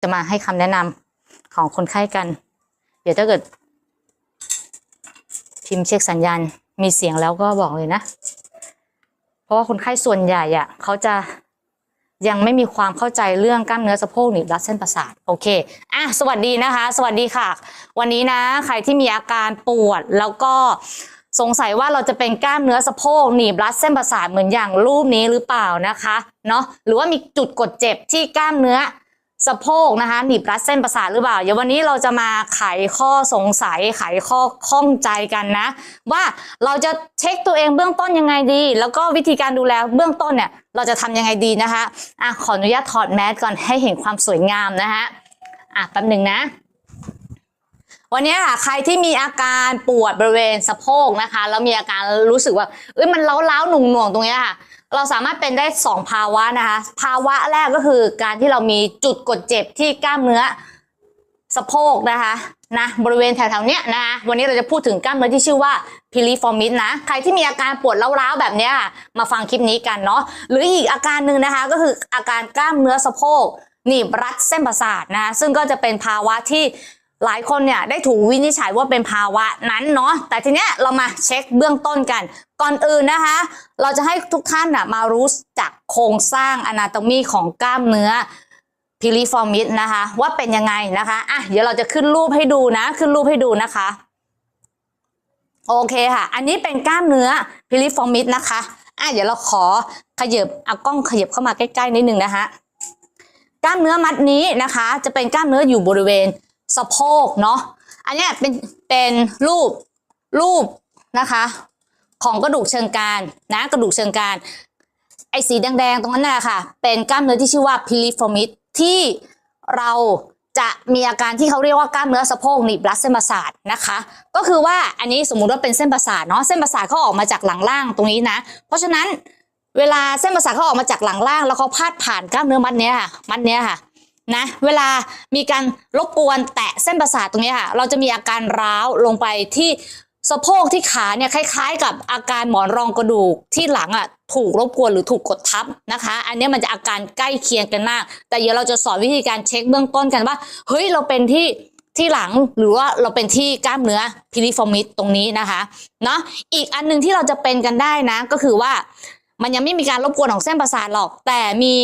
จะมาให้คำแนะนำของคนไข้กัน เดี๋ยวถ้าเกิด พิมพ์เช็คสัญญาณมีเสียงแล้วก็บอกเลยนะ เพราะว่าคนไข้ส่วนใหญ่อะเขาจะยังไม่มีความเข้าใจเรื่องกล้ามเนื้อสะโพกหนีบรัดเส้นประสาทโอเคอะสวัสดีนะคะ สวัสดีค่ะ วันนี้นะใครที่มีอาการปวดแล้วก็สงสัยว่าเราจะเป็นกล้ามเนื้อสะโพกหนีบรัดเส้นประสาทเหมือนอย่างรูปนี้หรือเปล่านะคะเนาะหรือว่ามีจุดกดเจ็บที่กล้ามเนื้อ สะโพกนะคะหนีบรัดเส้นประสาทหรือเปล่า เดี๋ยววันนี้เราจะมาไขข้อสงสัยไขข้อข้องใจกันนะ ว่าเราจะเช็คตัวเองเบื้องต้นยังไงดี แล้วก็วิธีการดูแลเบื้องต้นเนี่ยเราจะทำยังไงดีนะคะอะขออนุญาตถอดแมสก่อนให้เห็นความสวยงามนะคะอะแป๊บหนึ่งนะ วันนี้ค่ะใครที่มีอาการปวดบริเวณสะโพกนะคะแล้วมีอาการรู้สึกว่าเอ้ยมันเล้าๆหน่วงหน่วงๆตรงเนี้ยค่ะ เราสามารถเป็นได้สองภาวะนะคะ ภาวะแรกก็คือการที่เรามีจุดกดเจ็บที่กล้ามเนื้อสะโพกนะคะนะบริเวณแถวๆเนี้ยนะคะวันนี้เราจะพูดถึงกล้ามเนื้อที่ชื่อว่าพิลิฟอร์มิสนะใครที่มีอาการปวดเล้าๆแบบเนี้ยมาฟังคลิปนี้กันเนาะหรืออีกอาการหนึ่งนะคะก็คืออาการกล้ามเนื้อสะโพกหนีบรัดเส้นประสาทนะคะซึ่งก็จะเป็นภาวะที่ หลายคนเนี่ยได้ถูกวินิจฉัยว่าเป็นภาวะนั้นเนาะแต่ทีเนี้ยเรามาเช็คเบื้องต้นกัน ก่อนอื่นนะคะ เราจะให้ทุกท่านน่ะมารู้จักโครงสร้างอนาโตมีของกล้ามเนื้อพิลิฟอร์มิสนะคะ ว่าเป็นยังไงนะคะอะเดี๋ยวเราจะขึ้นรูปให้ดูนะ ขึ้นรูปให้ดูนะคะ โอเคค่ะ อันนี้เป็นกล้ามเนื้อพิลิฟอร์มิสนะคะอะเดี๋ยวเราขอขยับเอากล้องขยับเข้ามาใกล้ๆนิดนึงนะคะกล้ามเนื้อมัดนี้นะคะ จะเป็นกล้ามเนื้ออยู่บริเวณ สะโพกเนาะอันนี้เป็นเป็นรูปรูปนะคะ ของกระดูกเชิงกรานนะกระดูกเชิงกรานไอ้สีแดงๆตรงนั้นน่ะค่ะ เป็นกล้ามเนื้อที่ชื่อว่าพิลิฟอร์มิสที่เราจะมีอาการที่เขาเรียกว่ากล้ามเนื้อสะโพกหนีบรัดเส้นประสาทนะคะ ก็คือว่าอันนี้สมมุติว่าเป็นเส้นประสาทเนาะเส้นประสาทเขาออกมาจากหลังล่างตรงนี้นะ เพราะฉะนั้นเวลาเส้นประสาทเขาออกมาจากหลังล่าง แล้วเขาพาดผ่านกล้ามเนื้อมัดเนี้ยค่ะมัดเนี้ยค่ะ นะเวลามีการรบกวนแตะเส้นประสาทตรงนี้ค่ะ เราจะมีอาการร้าวลงไปที่สะโพกที่ขาเนี่ยคล้ายๆ กับอาการหมอนรองกระดูกที่หลังอะถูกรบกวนหรือถูกกดทับนะคะ อันนี้มันจะอาการใกล้เคียงกันมาก แต่เดี๋ยวเราจะสอนวิธีการเช็คเบื้องต้นกันว่า เฮ้ยเราเป็นที่ที่หลังหรือว่าเราเป็นที่กล้ามเนื้อพิลิฟอร์มิสตรงนี้นะคะเนาะอีกอันหนึงที่เราจะเป็นกันได้นะก็คือว่า มันยังไม่มีการรบกวนของเส้นประสาทหรอก แต่มี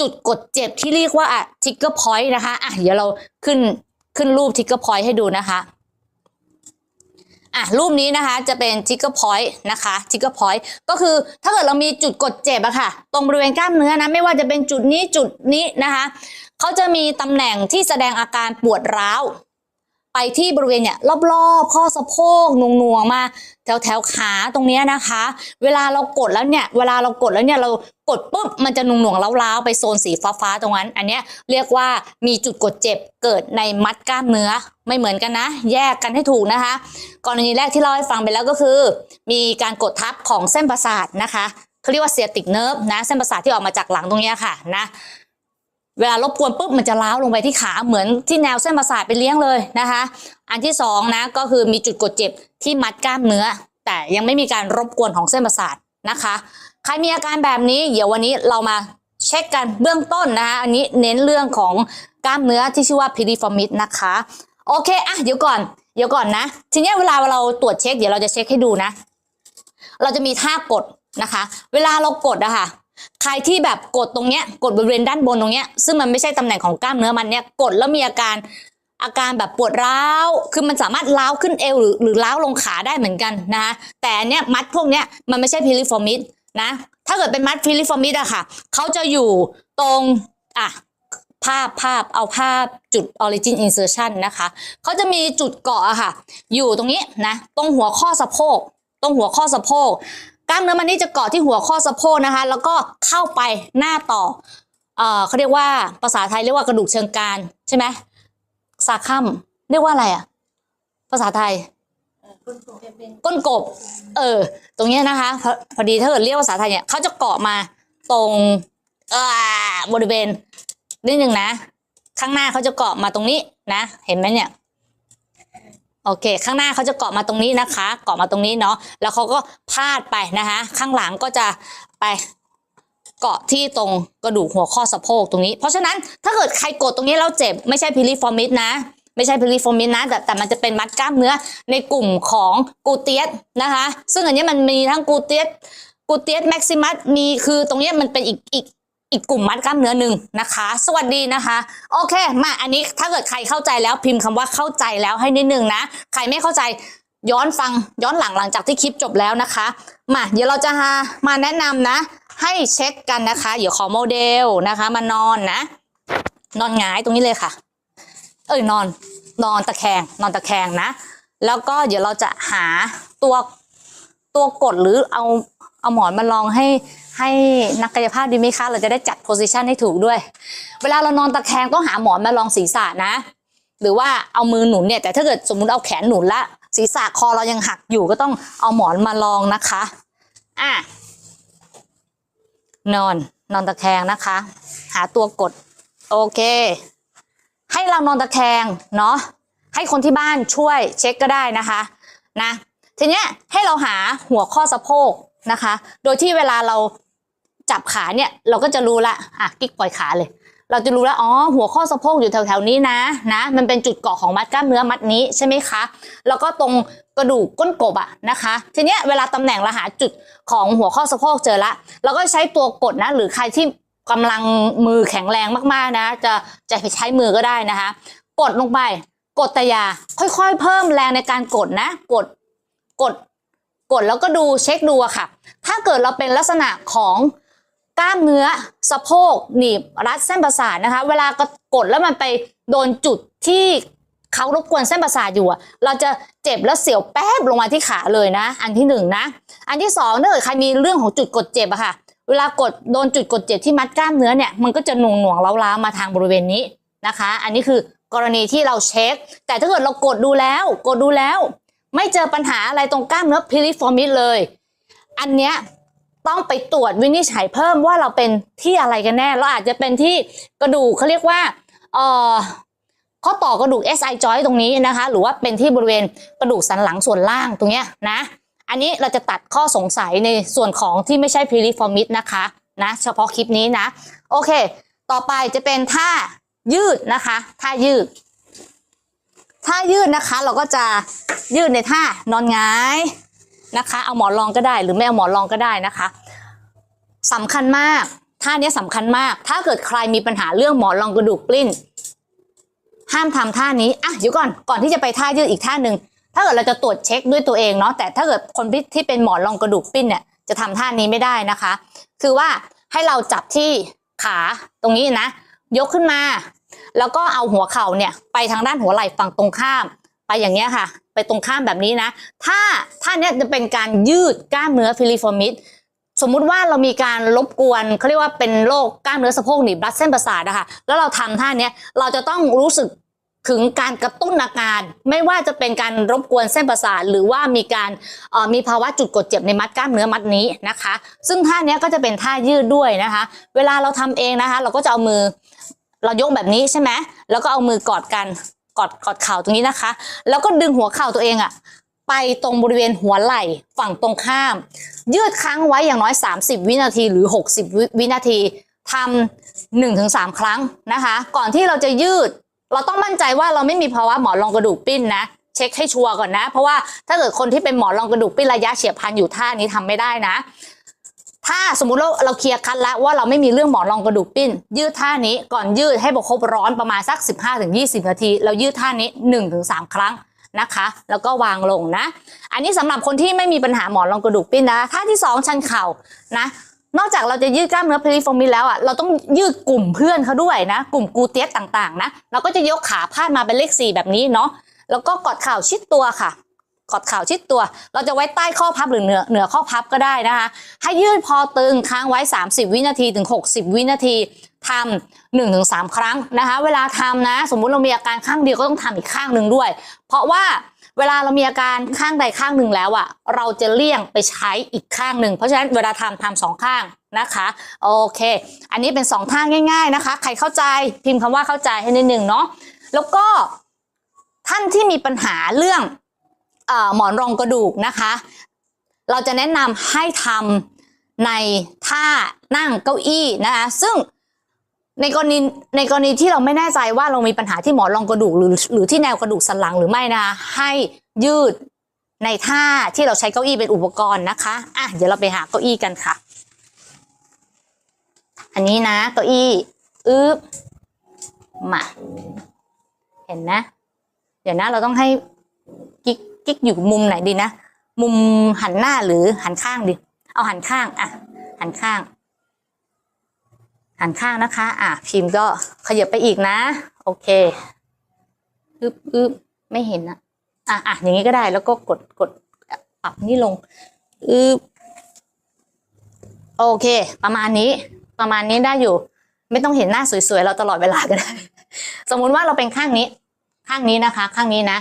จุดกดเจ็บที่เรียกว่าทิกเกอร์พอยต์นะคะอะเดี๋ยวเราขึ้นขึ้นรูปทิกเกอร์พอยต์ให้ดูนะคะอะรูปนี้นะคะจะเป็นทิกเกอร์พอยต์นะคะทิกเกอร์พอยต์ก็คือถ้าเกิดเรามีจุดกดเจ็บอะค่ะ ตรงบริเวณกล้ามเนื้อนะไม่ว่าจะเป็นจุดนี้จุดนี้นะคะเขาจะมีตำแหน่งที่แสดงอาการปวดร้าว ไปที่บริเวณเนี่ยรอบๆข้อสะโพกหน่วงๆมา แถวๆขาตรงนี้นะคะ เวลาเรากดแล้วเนี่ยเวลาเรากดแล้วเนี่ยเรากดปุ๊บมันจะหน่วงๆเล้าๆไปโซนสีฟ้าๆตรงนั้น อันเนี้ยเรียกว่ามีจุดกดเจ็บเกิดในมัดกล้ามเนื้อไม่เหมือนกันนะ แยกกันให้ถูกนะคะ กรณีแรกที่เล่าให้ฟังไปแล้วก็คือ มีการกดทับของเส้นประสาทนะคะเขาเรียกว่าเซียติกเนิร์ฟนะเส้นประสาทที่ออกมาจากหลังตรงนี้ค่ะนะ เวลารบกวนปุ๊บมันจะล้าวลงไปที่ขาเหมือนที่แนวเส้นประสาทไปเลี้ยงเลยนะคะ อันที่สองนะก็คือมีจุดกดเจ็บที่มัดกล้ามเนื้อ แต่ยังไม่มีการรบกวนของเส้นประสาทนะคะ ใครมีอาการแบบนี้เดี๋ยววันนี้เรามาเช็คกันเบื้องต้นนะคะอันนี้เน้นเรื่องของกล้ามเนื้อที่ชื่อว่าพิลิฟอร์มิสนะคะโอเคอะเดี๋ยวก่อนเดี๋ยวก่อนนะ ทีนี้เวลาเราตรวจเช็คเดี๋ยวเราจะเช็คให้ดูนะ เราจะมีท่ากดนะคะ เวลาเรากดอะค่ะ ใครที่แบบกดตรงเนี้ยกดบริเวณด้านบนตรงเนี้ยซึ่งมันไม่ใช่ตำแหน่งของกล้ามเนื้อมันเนี้ยกดแล้วมีอาการอาการแบบปวดร้าว คือมันสามารถล้าวขึ้นเอวหรือหรือล้าวลงขาได้เหมือนกันนะคะแต่เนี้ยมัดพวกเนี้ยมันไม่ใช่พิลิฟอร์มิสนะ ถ้าเกิดเป็นมัดพิลิฟอร์มิสอะค่ะ เขาจะอยู่ตรงอะภาพภาพเอาภาพจุด origin insertion นะคะ เขาจะมีจุดเกาะอะค่ะ อยู่ตรงนี้นะ ตรงหัวข้อสะโพก ตรงหัวข้อสะโพก กล้ามเนื้อมันนี่จะเกาะที่หัวข้อสะโพกนะคะ แล้วก็เข้าไปหน้าต่อเอ่อเขาเรียกว่าภาษาไทยเรียกว่ากระดูกเชิงกรานใช่ไหมสาคัมเรียกว่าอะไรอะภาษาไทยก้นกบ เออ ตรงนี้นะคะพอพอดีถ้าเกิดเรียกภาษาไทยเนี่ยเขาจะเกาะมาตรงเออบริเวณนิดนึงนะ ข้างหน้าเขาจะเกาะมาตรงนี้นะ เห็นไหมเนี่ย โอเค ข้างหน้าเขาจะเกาะมาตรงนี้นะคะ เกาะมาตรงนี้เนาะ แล้วเขาก็พาดไปนะคะ ข้างหลังก็จะไปเกาะที่ตรงกระดูกหัวข้อสะโพกตรงนี้ เพราะฉะนั้นถ้าเกิดใครกดตรงนี้แล้วเจ็บไม่ใช่พิลิฟอร์มิสนะ ไม่ใช่พิลิฟอร์มิสนะ แต่แต่มันจะเป็นมัดกล้ามเนื้อในกลุ่มของกูเตียสนะคะ ซึ่งอันนี้มันมีทั้งกูเตียสกูเตียสแม็กซิมัสมีคือตรงนี้มันเป็นอีกอีก อีกกลุ่มมัดกล้ามเนื้อหนึ่งนะคะ สวัสดีนะคะ โอเค มาอันนี้ถ้าเกิดใครเข้าใจแล้วพิมพ์คำว่าเข้าใจแล้วให้นิดนึงนะ ใครไม่เข้าใจย้อนฟังย้อนหลังหลังจากที่คลิปจบแล้วนะคะ มาเดี๋ยวเราจะมาแนะนำนะ ให้เช็คกันนะคะเดี๋ยวขอโมเดลนะคะ มานอนนะ นอนหงายตรงนี้เลยค่ะ เอ้ยนอนนอนตะแคงนอนตะแคงนะ แล้วก็เดี๋ยวเราจะหาตัวตัวกดหรือเอาเอาหมอนมาลองให้ ให้นักกายภาพดีไหมคะ เราจะได้จัดโพซิชันให้ถูกด้วย เวลาเรานอนตะแคงต้องหาหมอนมาลองศีรษะนะ หรือว่าเอามือหนุนเนี่ย แต่ถ้าเกิดสมมุติเอาแขนหนุนละ ศีรษะคอเรายังหักอยู่ก็ต้องเอาหมอนมาลองนะคะ อะ นอนนอนตะแคงนะคะ หาตัวกด โอเค ให้เรานอนตะแคงเนาะ ให้คนที่บ้านช่วยเช็คก็ได้นะคะนะทีเนี้ยให้เราหาหัวข้อสะโพกนะคะ โดยที่เวลาเรา จับขาเนี่ยเราก็จะรู้ละอะกิ๊กปล่อยขาเลย เราจะรู้แล้วอ๋อหัวข้อสะโพกอยู่แถวๆนี้นะนะ มันเป็นจุดเกาะของมัดกล้ามเนื้อมัดนี้ใช่ไหมคะ แล้วก็ตรงกระดูกก้นกบอะนะคะ ทีเนี้ยเวลาตำแหน่งเราหาจุดของหัวข้อสะโพกเจอละเราก็ใช้ตัวกดนะ หรือใครที่กำลังมือแข็งแรงมากๆนะ จะจะใช้มือก็ได้นะคะ กดลงไป กดแต่ยาค่อยๆ เพิ่มแรงในการกดนะ กดกดกดแล้วก็ดูเช็คดูอะค่ะ ถ้าเกิดเราเป็นลักษณะของ กล้ามเนื้อสะโพกหนีบรัดเส้นประสาทนะคะ เวลากดแล้วมันไปโดนจุดที่เขารบกวนเส้นประสาทอยู่อะเราจะเจ็บแล้วเสียวแป๊บลงมาที่ขาเลยนะ อันที่หนึ่งนะ อันที่สองถ้าเกิดใครมีเรื่องของจุดกดเจ็บอะค่ะ เวลากดโดนจุดกดเจ็บที่มัดกล้ามเนื้อเนี่ยมันก็จะหน่วงหน่วงๆล้าๆมาทางบริเวณนี้นะคะ อันนี้คือกรณีที่เราเช็ค แต่ถ้าเกิดเรากดดูแล้ว กดดูแล้ว ไม่เจอปัญหาอะไรตรงกล้ามเนื้อพิลิฟอร์มิสเลย อันเนี้ย ต้องไปตรวจวินิจฉัยเพิ่มว่าเราเป็นที่อะไรกันแน่ เราอาจจะเป็นที่กระดูกเขาเรียกว่าเอ่อข้อต่อกระดูก SI joint ตรงนี้นะคะ หรือว่าเป็นที่บริเวณกระดูกสันหลังส่วนล่างตรงเนี้ยนะ อันนี้เราจะตัดข้อสงสัยในส่วนของที่ไม่ใช่พิลิฟอร์มิสนะคะนะ เฉพาะคลิปนี้นะ โอเค ต่อไปจะเป็นท่ายืดนะคะท่ายืดท่ายืดนะคะ เราก็จะยืดในท่านอนหงาย นะคะ เอาหมอนรองก็ได้ หรือไม่เอาหมอนรองก็ได้นะคะสำคัญมากท่านี้ยสำคัญมาก ถ้าเกิดใครมีปัญหาเรื่องหมอนรองกระดูกปลิ้น ห้ามทำท่านี้อะเดี๋ยวก่อนก่อนที่จะไปท่ายืดอีกท่าหนึ่งถ้าเกิดเราจะตรวจเช็คด้วยตัวเองเนาะแต่ถ้าเกิดคนที่เป็นหมอนรองกระดูกปลิ้นเนี่ยจะทำท่านี้ไม่ได้นะคะ คือว่าให้เราจับที่ขาตรงนี้นะ ยกขึ้นมา แล้วก็เอาหัวเข่าเนี่ยไปทางด้านหัวไหล่ฝั่งตรงข้าม ไปอย่างเงี้ยค่ะ ไปตรงข้ามแบบนี้นะ ถ้าท่าเนี้ยจะเป็นการยืดกล้ามเนื้อฟิลิฟอร์มิดสมมุติว่าเรามีการรบกวนเขาเรียกว่าเป็นโรคกล้ามเนื้อสะโพกหนีบรัดเส้นประสาทนะคะแล้วเราทำท่าเนี้ยเราจะต้องรู้สึกถึงการกระตุ้นอาการ ไม่ว่าจะเป็นการรบกวนเส้นประสาทหรือว่ามีการออมีภาวะจุดกดเจ็บในมัดกล้ามเนื้อมัดนี้นะคะ ซึ่งท่าเนี้ยก็จะเป็นท่ายืดด้วยนะคะ เวลาเราทำเองนะคะ เราก็จะเอามือเรายกแบบนี้ใช่ไหมแล้วก็เอามือกอดกัน กอดกอดเข่าตรงนี้นะคะ แล้วก็ดึงหัวเข่าตัวเองอะไปตรงบริเวณหัวไหล่ฝั่งตรงข้าม ยืดค้างไว้อย่างน้อย 30 วินาทีหรือ 60วิวินาทีทำหนึ่งถึงสามครั้งนะคะ ก่อนที่เราจะยืด เราต้องมั่นใจว่าเราไม่มีภาวะหมอนรองกระดูกปิ้นนะ เช็คให้ชัวร์ก่อนนะ เพราะว่าถ้าเกิดคนที่เป็นหมอนรองกระดูกปิ้นระยะเฉียบพลันอยู่ท่านี้ทำไม่ได้นะ ถ้าสมมุติเราเราเคลียร์คัดแล้วว่าเราไม่มีเรื่องหมอนรองกระดูกปิ้น ยืดท่านี้ก่อนยืดให้ประคบร้อนประมาณสัก 15-20 นาที เรายืดท่านี้ 1-3 ครั้งนะคะ แล้วก็วางลงนะ อันนี้สำหรับคนที่ไม่มีปัญหาหมอนรองกระดูกปิ้นนะท่าที่ 2 ชันเข่านะนอกจากเราจะยืดกล้ามเนื้อพลิฟอร์มิแล้วอะเราต้องยืดกลุ่มเพื่อนเขาด้วยนะ กลุ่มกูเตียสต่างๆนะเราก็จะยกขาพาดมาเป็นเลข 4 แบบนี้เนาะแล้วก็กอดเข่าชิดตัวค่ะ กอดเข่าชิดตัว เราจะไว้ใต้ข้อพับหรือเหนือเหนือข้อพับก็ได้นะคะ ให้ยืดพอตึงค้างไว้ 30 วินาทีถึง 60 วินาทีทำหนึ่งถึงสามครั้งนะคะ เวลาทำนะ สมมุติเรามีอาการข้างเดียวก็ต้องทำอีกข้างหนึ่งด้วย เพราะว่าเวลาเรามีอาการข้างใดข้างหนึ่งแล้วอะเราจะเลี่ยงไปใช้อีกข้างหนึ่งเพราะฉะนั้นเวลาทำทำสองข้างนะคะโอเค อันนี้เป็นสองท่าง่ายๆนะคะ ใครเข้าใจพิมพ์คำว่าเข้าใจให้นิดหนึ่งเนาะแล้วก็ท่านที่มีปัญหาเรื่อง หมอนรองกระดูกนะคะ เราจะแนะนำให้ทในท่านั่งเก้าอี้นะคะ ซึ่งในกรณีในกรณีที่เราไม่แน่ใจว่าเรามีปัญหาที่หมอนรองกระดูกหรือหรือที่แนวกระดูกสันหลังหรือไม่นะคะให้ยืดในท่าที่เราใช้เก้าอี้เป็นอุปกรณ์นะคะอะเดี๋ยวเราไปหาเก้าอี้กันค่ะ อันนี้นะเก้าอี้อึ๊บมาเห็นนะ เดี๋ยวนะเราต้องให้กิ๊ก กิ๊กอยู่มุมไหนดีนะ มุมหันหน้าหรือหันข้างดี เอาหันข้างอะ หันข้าง หันข้างนะคะ อะ พิมพ์ก็ขยับไปอีกนะ โอเคอึบอึบไม่เห็นนะอะอะอย่างนี้ก็ได้แล้วก็กดกดปรับนี่ลงอึบโอเค ประมาณนี้ ประมาณนี้ได้อยู่ ไม่ต้องเห็นหน้าสวยๆเราตลอดเวลาก็ได้ สมมุติว่าเราเป็นข้างนี้ ข้างนี้นะคะ ข้างนี้นะ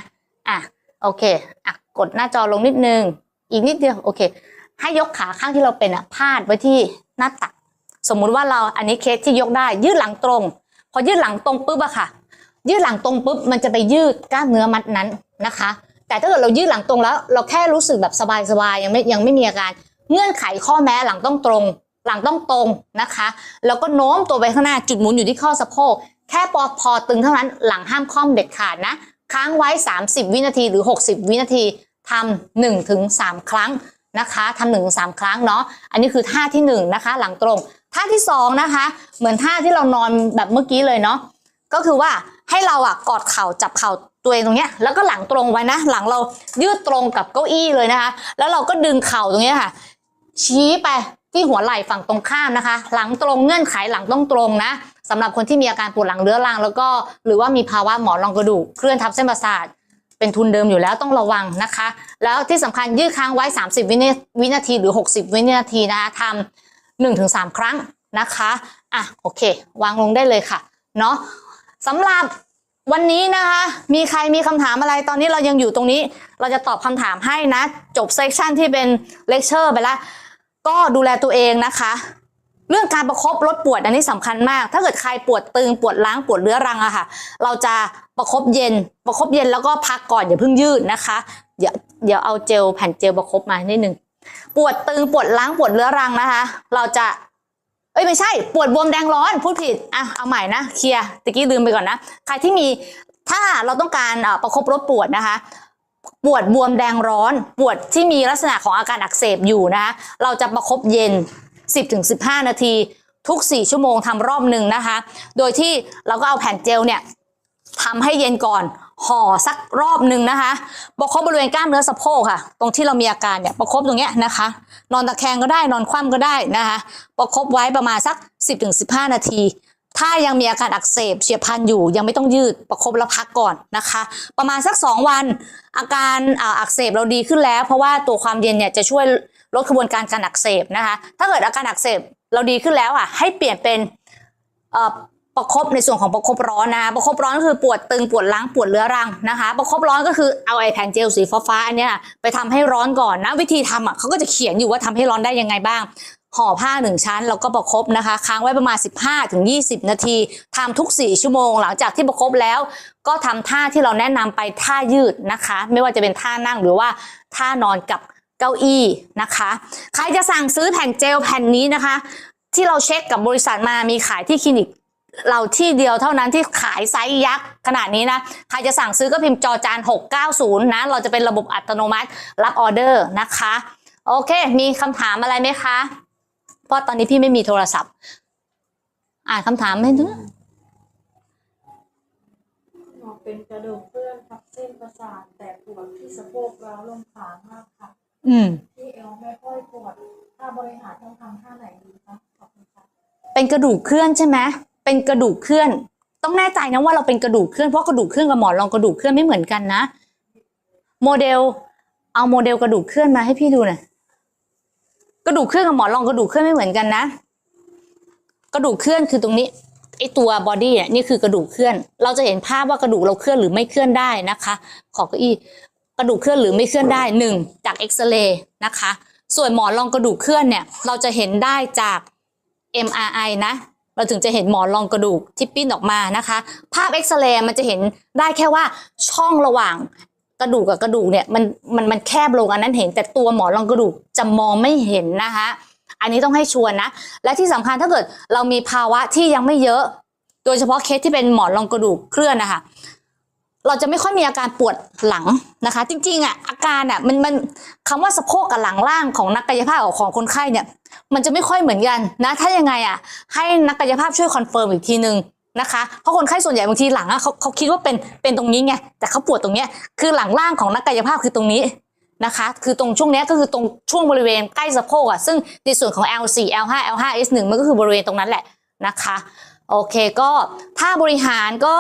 อะ โอเคอะกดหน้าจอลงนิดนึง อีกนิดเดียวโอเค ให้ยกขาข้างที่เราเป็นอะพาดไว้ที่หน้าตัก สมมุติว่าเราอันนี้เคสที่ยกได้ ยืดหลังตรง พอยืดหลังตรงปุ๊บอะค่ะ ยืดหลังตรงปุ๊บมันจะไปยืดกล้ามเนื้อมัดนั้นนะคะ แต่ถ้าเกิดเรายืดหลังตรงแล้ว เราแค่รู้สึกแบบสบายๆยังไม่ยังไม่มีอาการ เงื่อนไขข้อแม้หลังต้องตรง หลังต้องตรงนะคะ แล้วก็โน้มตัวไปข้างหน้าจุดหมุนอยู่ที่ข้อสะโพกแค่พอพอตึงเท่านั้นหลังห้ามคล่อมเด็ดขาดนะ ค้างไว้ 30 วินาทีหรือ 60 วินาทีทำหนึ่งถึงสามครั้งนะคะทำหนึ่งถึงสามครั้งเนาะอันนี้คือท่าที่หนึ่งนะคะ หลังตรงท่าที่สองนะคะ เหมือนท่าที่เรานอนแบบเมื่อกี้เลยเนาะก็คือว่าให้เราอะกอดเข่าจับเข่าตัวเองตรงเนี้ยแล้วก็หลังตรงไว้นะ หลังเรายืดตรงกับเก้าอี้เลยนะคะ แล้วเราก็ดึงเข่าตรงเนี้ยค่ะ ชี้ไปที่หัวไหล่ฝั่งตรงข้ามนะคะ หลังตรงเงื่อนไขหลังต้องตรงนะ สำหรับคนที่มีอาการปวดหลังเรื้อรัง แล้วก็หรือว่ามีภาวะหมอนรองกระดูกเคลื่อนทับเส้นประสาทเป็นทุนเดิมอยู่แล้วต้องระวังนะคะ แล้วที่สำคัญยืดค้างไว้ 30วินาวินาทีหรือ 60 วินาทีนะคะทำหนึ่งถึงสามครั้งนะคะอะโอเค วางลงได้เลยค่ะเนาะสำหรับวันนี้นะคะ มีใครมีคำถามอะไรตอนนี้เรายังอยู่ตรงนี้ เราจะตอบคำถามให้นะ จบเซสชันที่เป็นเลคเชอร์ไปแล้ว ก็ดูแลตัวเองนะคะ เรื่องการประคบลดปวดอันนี้สำคัญมาก ถ้าเกิดใครปวดตึงปวดล้างปวดเรื้อรังอะค่ะ เราจะประคบเย็น ประคบเย็นแล้วก็พักก่อนอย่าเพิ่งยืดนะคะ เดี๋ยวเดี๋ยวเอาเจลแผ่นเจลประคบมานิดนึงปวดตึงปวดล้างปวดเรื้อรังนะคะ เราจะเอ้ยไม่ใช่ ปวดบวมแดงร้อนพูดผิดอะเอาใหม่นะเคลียร์ตะกี้ลืมไปก่อนนะใครที่มีถ้าเราต้องการประคบลดปวดนะคะปวดบวมแดงร้อน ปวดที่มีลักษณะของอาการอักเสบอยู่นะคะเราจะประคบเย็น 10-15 นาทีทุก 4 ชั่วโมงทำรอบหนึ่งนะคะ โดยที่เราก็เอาแผ่นเจลเนี่ยทำให้เย็นก่อนห่อสักรอบหนึ่งนะคะประคบบริเวณกล้ามเนื้อสะโพกค่ะ ตรงที่เรามีอาการเนี่ยประคบตรงเนี้ยนะคะ นอนตะแคงก็ได้นอนคว่ำก็ได้นะคะประคบไว้ประมาณสัก 10-15 นาที ถ้ายังมีอาการอักเสบเฉียบพลันอยู่ยังไม่ต้องยืดประคบแล้วพักก่อนนะคะ ประมาณสัก 2 วัน อาการอักเสบเราดีขึ้นแล้ว เพราะว่าตัวความเย็นเนี่ยจะช่วย ลดกระบวนการการอักเสบนะคะ ถ้าเกิดอาการอักเสบเราดีขึ้นแล้วอะให้เปลี่ยนเป็นประคบในส่วนของประคบร้อนนะประคบร้อนก็คือปวดตึงปวดล้างปวดเรื้อรังนะคะประคบร้อนก็คือเอาไอแผ่นเจลสีฟ้าๆอันนี้ไปทำให้ร้อนก่อนนะวิธีทำอะเขาก็จะเขียนอยู่ว่าทำให้ร้อนได้ยังไงบ้างห่อผ้าหนึ่งชั้นแล้วก็ประคบนะคะ ค้างไว้ประมาณ 15ถึง20 นาทีทำทุก 4 ชั่วโมง หลังจากที่ประคบแล้ว ก็ทำท่าที่เราแนะนำไปท่ายืดนะคะ ไม่ว่าจะเป็นท่านั่งหรือว่าท่านอนกับ เก้าอี้นะคะ ใครจะสั่งซื้อแผ่นเจลแผ่นนี้นะคะ ที่เราเช็คกับบริษัทมามีขายที่คลินิกเราที่เดียวเท่านั้นที่ขายไซส์ยักษ์ขนาดนี้นะ ใครจะสั่งซื้อก็พิมพ์จอจาน 690 นะ เราจะเป็นระบบอัตโนมัติรับออเดอร์นะคะ โอเค มีคำถามอะไรไหมคะ เพราะตอนนี้พี่ไม่มีโทรศัพท์ อ่านคำถามให้ดูหมอเป็นกระดูกเพื่อนทับเส้นประสาทแต่ปวดที่สะโพกร้าวลงขามากค่ะ อืมที่เอวไม่ค่อยปวดถ้าบริหารต้องทำท่าไหนดีคะขอบคุณค่ะเป็นกระดูกเคลื่อนใช่ไหมเป็นกระดูกเคลื่อน ต้องแน่ใจนะว่าเราเป็นกระดูกเคลื่อนเพราะกระดูกเคลื่อนกับหมอนรองกระดูกเคลื่อนไม่เหมือนกันนะ โมเดล เอาโมเดลกระดูกเคลื่อนมาให้พี่ดูหน่อยกระดูกเคลื่อนกับหมอนรองกระดูกเคลื่อนไม่เหมือนกันนะ กระดูกเคลื่อนคือตรงนี้ไอตัวบอดี้เนี่ยนี่คือกระดูกเคลื่อน เราจะเห็นภาพว่ากระดูกเราเคลื่อนหรือไม่เคลื่อนได้นะคะ ขอเก้าอี้ กระดูกเคลื่อนหรือไม่เคลื่อนได้หนึ่งจากเอ็กซเรย์นะคะ ส่วนหมอนรองกระดูกเคลื่อนเนี่ยเราจะเห็นได้จาก MRI นะ เราถึงจะเห็นหมอนรองกระดูกที่ปิ้นออกมานะคะ ภาพเอ็กซเรย์มันจะเห็นได้แค่ว่าช่องระหว่างกระดูกกับกระดูกเนี่ยมันมันมันแคบลงอันนั้นเห็นแต่ตัวหมอนรองกระดูกจะมองไม่เห็นนะคะอันนี้ต้องให้ชวนนะ และที่สำคัญถ้าเกิดเรามีภาวะที่ยังไม่เยอะ โดยเฉพาะเคสที่เป็นหมอนรองกระดูกเคลื่อนนะคะ เราจะไม่ค่อยมีอาการปวดหลังนะคะ จริงๆอะอาการอะมันมันคำว่าสะโพกกับหลังล่างของนักกายภาพของคนไข้เนี่ย มันจะไม่ค่อยเหมือนกันนะ ถ้ายังไงอะให้นักกายภาพช่วยคอนเฟิร์มอีกทีนึงนะคะเพราะคนไข้ส่วนใหญ่บางทีหลังอะเขาเขาคิดว่าเป็นเป็นตรงนี้ไงแต่เขาปวดตรงเนี้ยคือหลังล่างของนักกายภาพคือตรงนี้นะคะ คือตรงช่วงเนี้ยก็คือตรงช่วงบริเวณใกล้สะโพกอะซึ่งในส่วนของ L4 L5 L5 S1 มันก็คือบริเวณตรงนั้นแหละนะคะโอเคก็ถ้าบริหารก็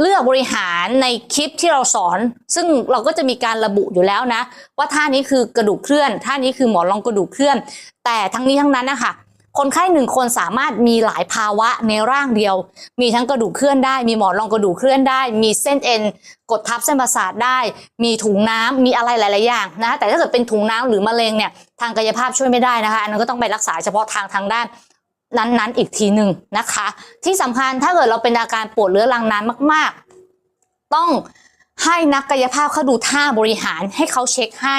เลือกบริหารในคลิปที่เราสอน ซึ่งเราก็จะมีการระบุอยู่แล้วนะ ว่าท่านี้คือกระดูกเคลื่อน ท่านี้คือหมอนรองกระดูกเคลื่อน แต่ทั้งนี้ทั้งนั้นนะคะคนไข้หนึ่งคนสามารถมีหลายภาวะในร่างเดียว มีทั้งกระดูกเคลื่อนได้ มีหมอนรองกระดูกเคลื่อนได้ มีเส้นเอ็นกดทับเส้นประสาทได้ มีถุงน้ำมีอะไรหลาย ๆ อย่างนะ แต่ถ้าเกิดเป็นถุงน้ำหรือมะเร็งเนี่ย ทางกายภาพช่วยไม่ได้นะคะ อันนั้นก็ต้องไปรักษาเฉพาะทางทางด้าน นั้นๆ อีกทีหนึ่งนะคะ ที่สำคัญถ้าเกิดเราเป็นอาการปวดเรื้อรังนานมาก ๆ ต้องให้นักกายภาพเขาดูท่าบริหารให้เขาเช็คให้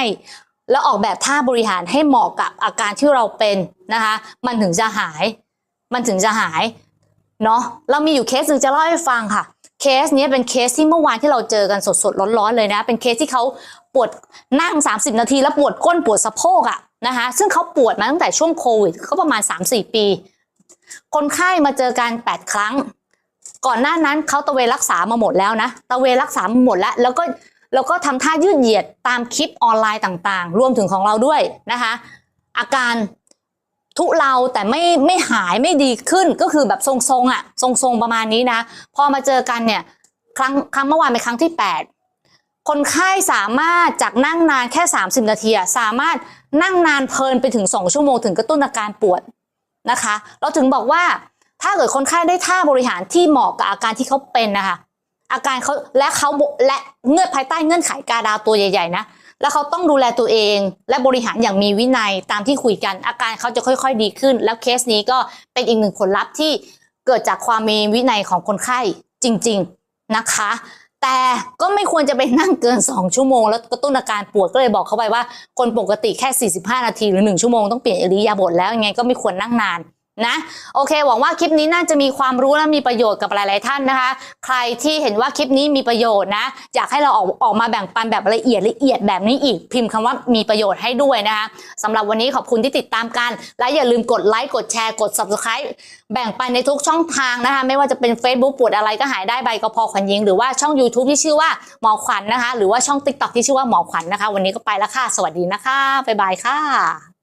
แล้วออกแบบท่าบริหารให้เหมาะกับอาการที่เราเป็นนะคะ มันถึงจะหาย มันถึงจะหายเนาะเรามีอยู่เคสหนึ่งจะเล่าให้ฟังค่ะ เคสเนี้ยเป็นเคสที่เมื่อวานที่เราเจอกันสดๆร้อนๆเลยนะ เป็นเคสที่เขาปวดนั่ง 30 นาที แล้วปวดก้นปวดสะโพกอะนะคะ ซึ่งเขาปวดมาตั้งแต่ช่วงโควิดก็ประมาณ 3-4 ปี คนไข้มาเจอกัน 8 ครั้ง ก่อนหน้านั้นเขาตะเวนรักษามาหมดแล้วนะ ตะเวนรักษามาหมดแล้ว แล้วก็แล้วก็ทำท่ายืดเหยียดตามคลิปออนไลน์ต่างๆ รวมถึงของเราด้วยนะคะ อาการทุเลาแต่ไม่ไม่หายไม่ดีขึ้นก็คือแบบทรงๆอะทรงๆประมาณนี้นะ พอมาเจอกันเนี่ยครั้งครั้งเมื่อวานเป็นครั้งที่ 8 คนไข้สามารถจากนั่งนานแค่ 30 นาทีสามารถนั่งนานเพลินไปถึง 2 ชั่วโมงถึงกระตุ้นอาการปวด นะคะ เราถึงบอกว่าถ้าเกิดคนไข้ได้ท่าบริหารที่เหมาะกับอาการที่เขาเป็นนะคะอาการเขาและเขาและเงื่อนภายใต้เงื่อนไขกาดาวตัวใหญ่ๆนะแล้วเขาต้องดูแลตัวเอง และบริหารอย่างมีวินัยตามที่คุยกัน อาการเขาจะค่อยๆ ดีขึ้น แล้วเคสนี้ก็เป็นอีกหนึ่งผลลัพธ์ที่เกิดจากความมีวินัยของคนไข้จริง ๆนะคะ แต่ก็ไม่ควรจะไปนั่งเกิน 2 ชั่วโมง แล้วกระตุ้นอาการปวดก็เลยบอกเขาไปว่า คนปกติแค่ 45 นาทีหรือ 1 ชั่วโมงต้องเปลี่ยนอิริยาบถแล้วยังไงก็ไม่ควรนั่งนาน นะโอเค หวังว่าคลิปนี้น่าจะมีความรู้และมีประโยชน์กับหลาย ๆ ท่านนะคะ ใครที่เห็นว่าคลิปนี้มีประโยชน์นะอยากให้เราออกออกมาแบ่งปันแบบละเอียดละเอียดแบบนี้อีก พิมพ์คำว่ามีประโยชน์ให้ด้วยนะคะสำหรับวันนี้ขอบคุณที่ติดตามกัน และอย่าลืมกดไลค์กดแชร์กด subscribe แบ่งปันในทุกช่องทางนะคะ ไม่ว่าจะเป็น Facebook ปวดอะไรก็หายได้ใบกระพอขวัญยิง หรือว่าช่อง YouTube ที่ชื่อว่าหมอขวัญนะคะ หรือว่าช่อง TikTok ที่ชื่อว่าหมอขวัญนะคะ วันนี้ก็ไปแล้วค่ะ สวัสดีนะคะบ๊ายบายค่ะ